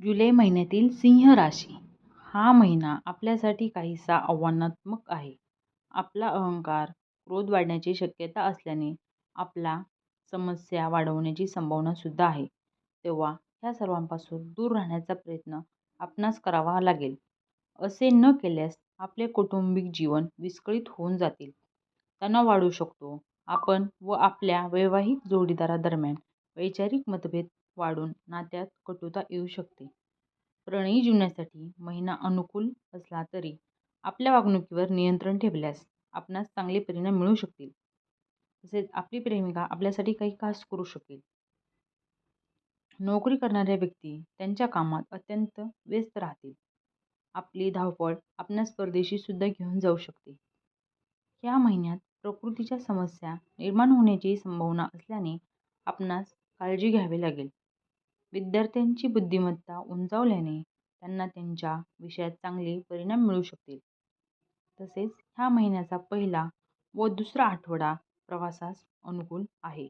जुलै महिन्यातील सिंह राशी हा महिना आपल्यासाठी काहीसा आव्हानात्मक आहे. आपला अहंकार, क्रोध वाढण्याची शक्यता असल्याने आपला समस्या वाढवण्याची संभावनासुद्धा आहे. तेव्हा ह्या सर्वांपासून दूर राहण्याचा प्रयत्न आपणास करावा लागेल. असे न केल्यास आपले कौटुंबिक जीवन विस्कळीत होऊन जातील, तणाव वाढू शकतो, आपण व आपल्या वैवाहिक जोडीदारादरम्यान वैचारिक मतभेद वाढून नात्यात कटुता येऊ शकते. प्रणयी जीवनासाठी महिना अनुकूल असला तरी आपल्या वागणुकीवर नियंत्रण ठेवल्यास आपणास चांगले परिणाम मिळू शकतील. तसेच आपली प्रेमिका आपल्यासाठी काही खास करू शकेल. नोकरी करणाऱ्या व्यक्ती त्यांच्या कामात अत्यंत व्यस्त राहतील. आपली धावपळ आपणास परदेशी सुद्धा घेऊन जाऊ शकते. ह्या महिन्यात प्रकृतीच्या समस्या निर्माण होण्याची संभावना असल्याने आपणास काळजी घ्यावी लागेल. विद्यार्थ्यांची बुद्धिमत्ता उंचावल्याने त्यांना त्यांच्या विषयात चांगले परिणाम मिळू शकतील. तसेच ह्या महिन्याचा पहिला व दुसरा आठवडा प्रवासास अनुकूल आहे.